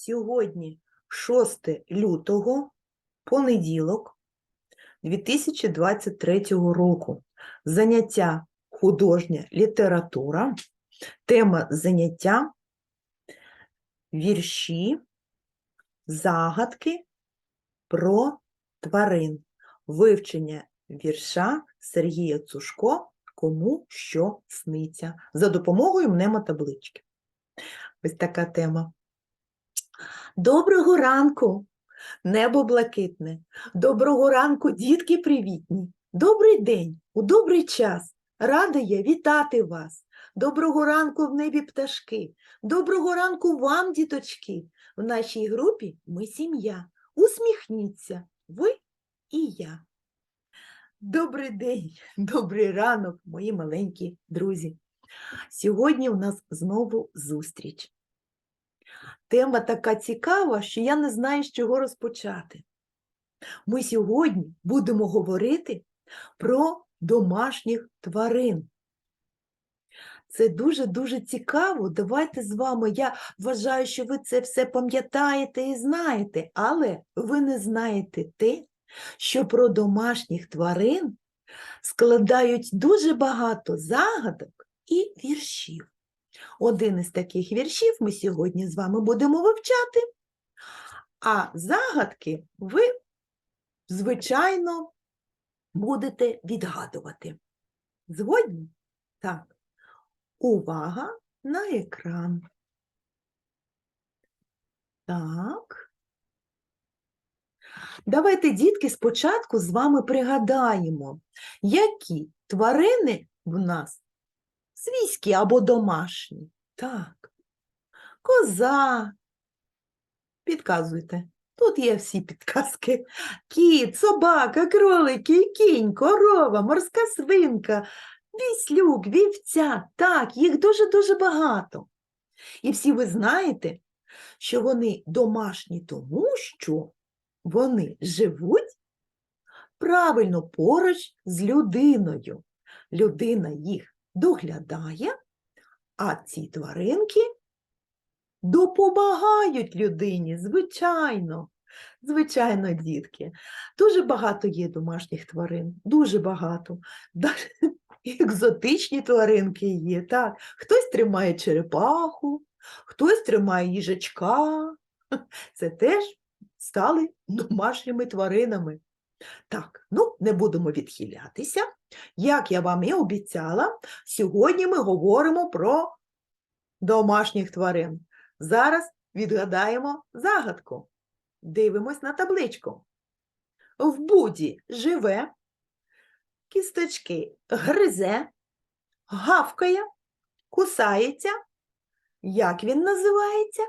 Сьогодні 6 лютого, понеділок 2023 року. Заняття художня література. Тема заняття вірші, загадки про тварин. Вивчення вірша Сергія Цушко Кому що сниться за допомогою мнемотаблички. Ось така тема. Доброго ранку, небо блакитне. Доброго ранку, дітки привітні. Добрий день, у добрий час. Рада я вітати вас. Доброго ранку в небі пташки. Доброго ранку вам, діточки. В нашій групі ми сім'я. Усміхніться, ви і я. Добрий день, добрий ранок, мої маленькі друзі. Сьогодні у нас знову зустріч. Тема така цікава, що я не знаю, з чого розпочати. Ми сьогодні будемо говорити про домашніх тварин. Це дуже-дуже цікаво. Давайте з вами. Я вважаю, що ви це все пам'ятаєте і знаєте, але ви не знаєте те, що про домашніх тварин складають дуже багато загадок і віршів. Один із таких віршів ми сьогодні з вами будемо вивчати, а загадки ви, звичайно, будете відгадувати. Згодні? Так. Увага на екран. Так. Давайте, дітки, спочатку з вами пригадаємо, які тварини в нас свійські або домашні. Так. Коза. Підказуйте. Тут є всі підказки. Кіт, собака, кролики, кінь, корова, морська свинка, віслюк, вівця. Так, їх дуже-дуже багато. І всі ви знаєте, що вони домашні тому, що вони живуть правильно поруч з людиною. Людина їх доглядає, а ці тваринки допомагають людині, звичайно. Звичайно, дітки. Дуже багато є домашніх тварин, дуже багато. Екзотичні тваринки є. Так. Хтось тримає черепаху, хтось тримає їжачка. Це теж стали домашніми тваринами. Так, ну, не будемо відхилятися. Як я вам і обіцяла, сьогодні ми говоримо про домашніх тварин. Зараз відгадаємо загадку. Дивимось на табличку. В буді живе, кісточки гризе, гавкає, кусається. Як він називається?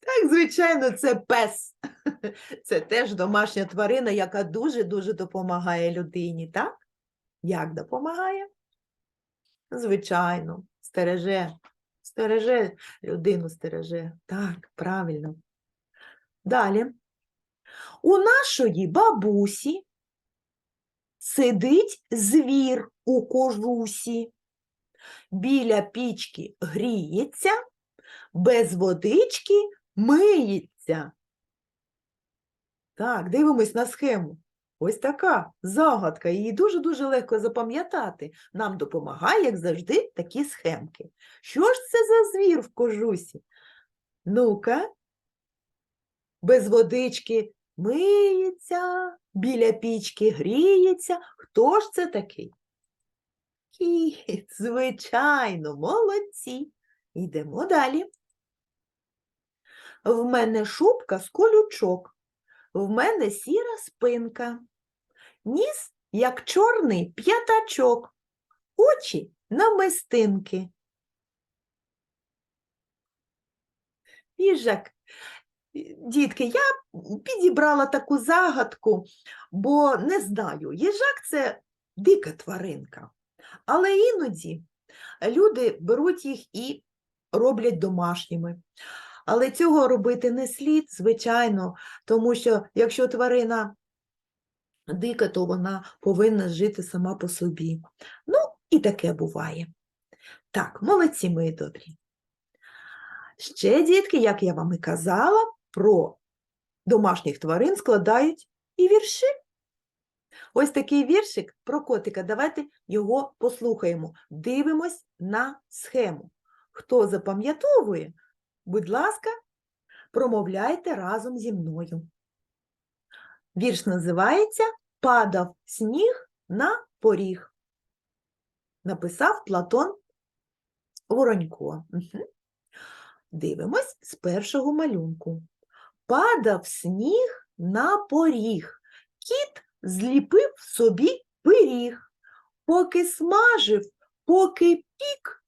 Так, звичайно, це пес. Це теж домашня тварина, яка дуже-дуже допомагає людині, так? Як допомагає? Звичайно, стереже, стереже, людину стереже. Так, правильно. Далі. У нашої бабусі сидить звір у кожусі, біля пічки гріється, без водички миється. Так, дивимось на схему. Ось така загадка, її дуже-дуже легко запам'ятати. Нам допомагає, як завжди, такі схемки. Що ж це за звір в кожусі? Ну-ка, без водички миється, біля пічки гріється. Хто ж це такий? Кіт, звичайно, молодці. Йдемо далі. В мене шубка з колючок, в мене сіра спинка, ніс, як чорний п'ятачок, очі намистинки. Їжак, дітки, я підібрала таку загадку, бо не знаю, їжак це дика тваринка, але іноді люди беруть їх і роблять домашніми. Але цього робити не слід, звичайно, тому що якщо тварина дика, то вона повинна жити сама по собі. Ну, і таке буває. Так, молодці мої добрі. Ще, дітки, як я вам і казала, про домашніх тварин складають і вірші. Ось такий віршик про котика. Давайте його послухаємо. Дивимось на схему. Хто запам'ятовує, будь ласка, промовляйте разом зі мною. Вірш називається Падав сніг на поріг. Написав Платон Воронько. Дивимось з першого малюнку. Падав сніг на поріг. Кіт зліпив собі пиріг. Поки смажив, поки пік,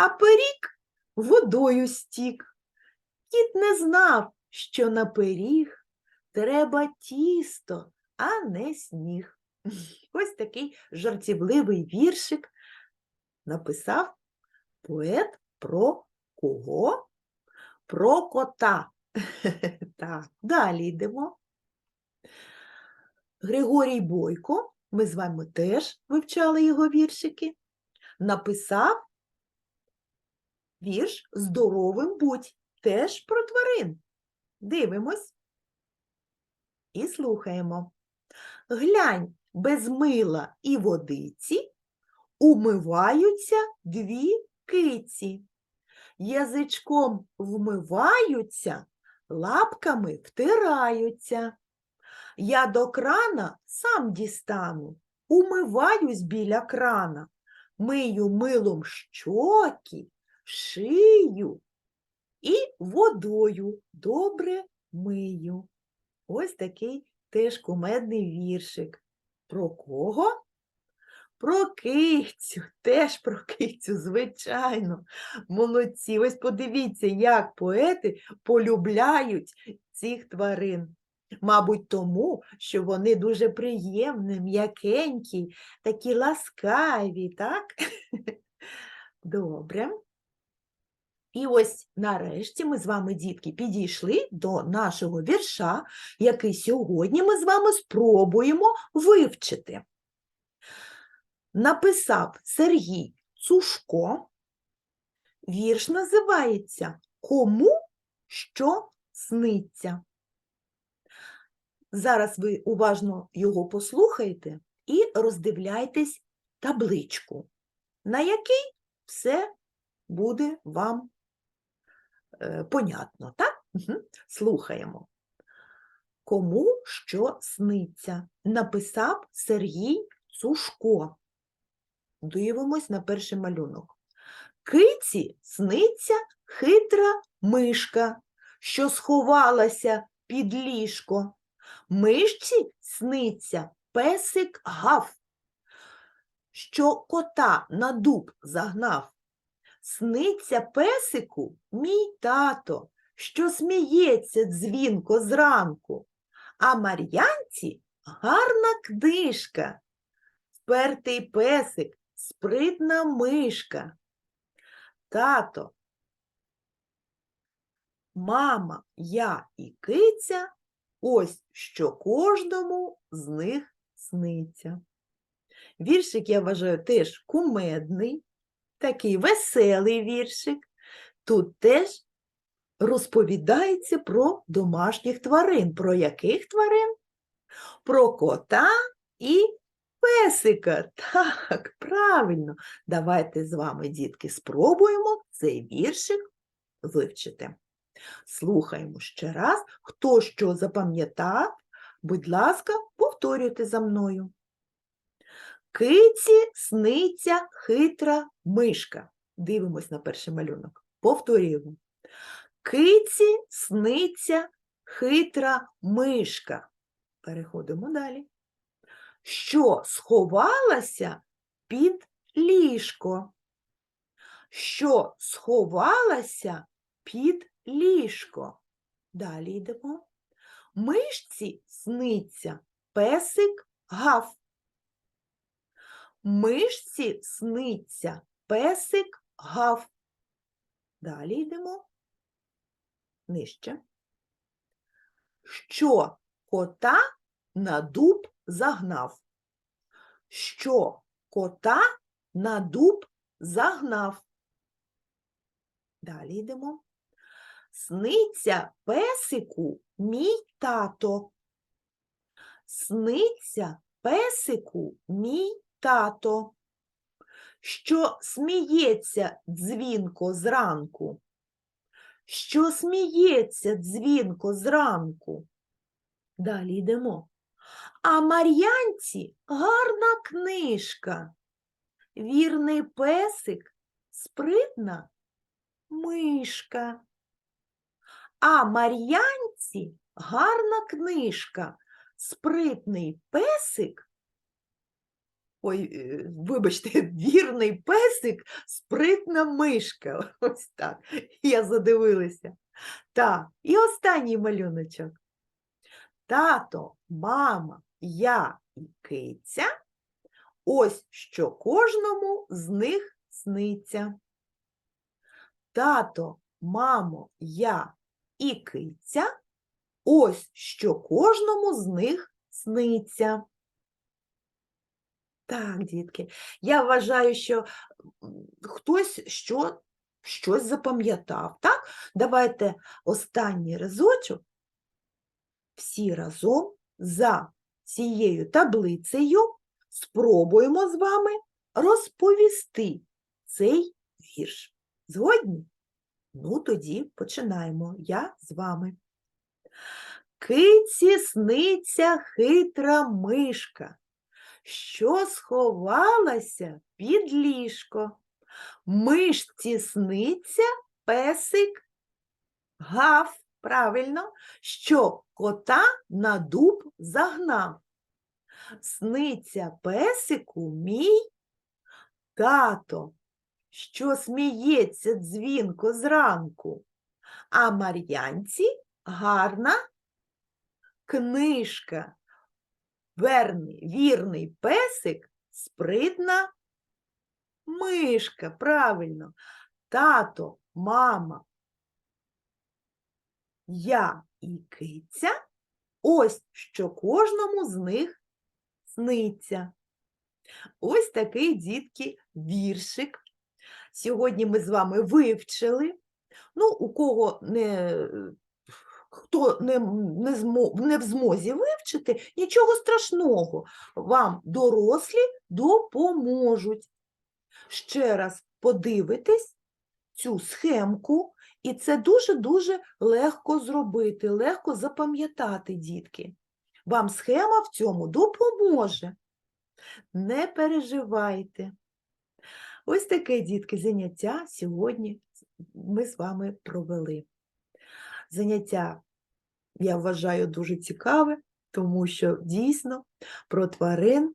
а пиріг водою стік. Кіт не знав, що на пиріг треба тісто, а не сніг. Ось такий жартівливий віршик написав поет про кого? Про кота. Так, далі йдемо. Григорій Бойко, ми з вами теж вивчали його віршики, написав вірш Здоровим будь, теж про тварин. Дивимось і слухаємо. Глянь, без мила і водиці умиваються дві киці. Язичком вмиваються, лапками втираються. Я до крана сам дістану, умиваюсь біля крана, мию милом щоки, шию і водою добре мию. Ось такий теж кумедний віршик. Про кого? Про кицю, теж про кицю, звичайно. Молодці. Ось подивіться, як поети полюбляють цих тварин. Мабуть, тому, що вони дуже приємні, м'якенькі, такі ласкаві, так? Добре. І ось нарешті ми з вами, дітки, підійшли до нашого вірша, який сьогодні ми з вами спробуємо вивчити. Написав Сергій Цушко. Вірш називається Кому що сниться. Зараз ви уважно його послухайте і роздивляйтесь табличку, на якій все буде вам понятно, так? Мгм. Слухаємо. Кому що сниться? Написав Сергій Цушко. Дивимось на перший малюнок. Киці сниться хитра мишка, що сховалася під ліжко. Мишці сниться песик гав, що кота на дуб загнав. Сниться песику мій тато, що сміється дзвінко зранку, а Мар'янці гарна книжка, впертий песик, спритна мишка. Тато, мама, я і киця ось що кожному з них сниться. Віршик, я вважаю, теж кумедний, такий веселий віршик. Тут теж розповідається про домашніх тварин. Про яких тварин? Про кота і песика. Так, правильно. Давайте з вами, дітки, спробуємо цей віршик вивчити. Слухаємо ще раз. Хто що запам'ятав, будь ласка, повторюйте за мною. Киці сниться хитра мишка. Дивимось на перший малюнок. Повторюємо. Киці сниться хитра мишка. Переходимо далі. Що сховалася під ліжко? Що сховалася під ліжко? Далі йдемо. Мишці сниться песик гав. Мишці сниться песик гав. Далі йдемо нижче. Що кота на дуб загнав? Що кота на дуб загнав? Далі йдемо. сниться песику мій тато. Сниться песику мій тато, що сміється дзвінко зранку, що сміється дзвінко зранку. Далі йдемо. А Мар'янці гарна книжка. Вірний песик, спритна мишка. А Мар'янці гарна книжка, спритний песик. Ой, е, вибачте, вірний песик, спритна мишка. Ось так. Я задивилася. Так, і останній малюночок. Тато, мама, я і киця. Ось що кожному з них сниться. Тато, мамо, я і киця. Ось що кожному з них сниться. Так, дітки, я вважаю, що хтось що, щось запам'ятав. Так? Давайте останній разочок всі разом за цією таблицею спробуємо з вами розповісти цей вірш. Згодні? Ну, тоді починаємо. Я з вами. Киці сниться хитра мишка, що сховалася під ліжко. Мишці сниться песик гав, правильно, що кота на дуб загнав. Сниться песику мій тато, що сміється дзвінко зранку, а Мар'янці гарна книжка. Верний, вірний песик, спритна мишка, правильно. Тато, мама, я і киця, ось що кожному з них сниться. Ось такий, дітки, віршик. Сьогодні ми з вами вивчили. Ну, у кого не, хто не, не, змо, не в змозі вивчити, нічого страшного. Вам дорослі допоможуть. Ще раз подивитесь цю схемку, і це дуже-дуже легко зробити, легко запам'ятати, дітки. Вам схема в цьому допоможе. Не переживайте. Ось таке, дітки, заняття сьогодні ми з вами провели. Заняття, я вважаю, дуже цікаве, тому що дійсно про тварин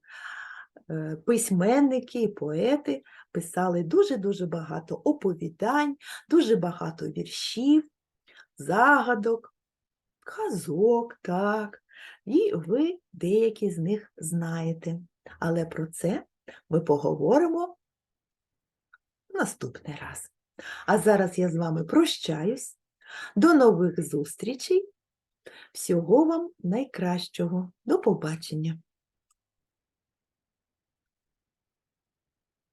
е, письменники і поети писали дуже-дуже багато оповідань, дуже багато віршів, загадок, казок, так. І ви деякі з них знаєте. Але про це ми поговоримо наступний раз. А зараз я з вами прощаюсь. До нових зустрічей. Всього вам найкращого. До побачення.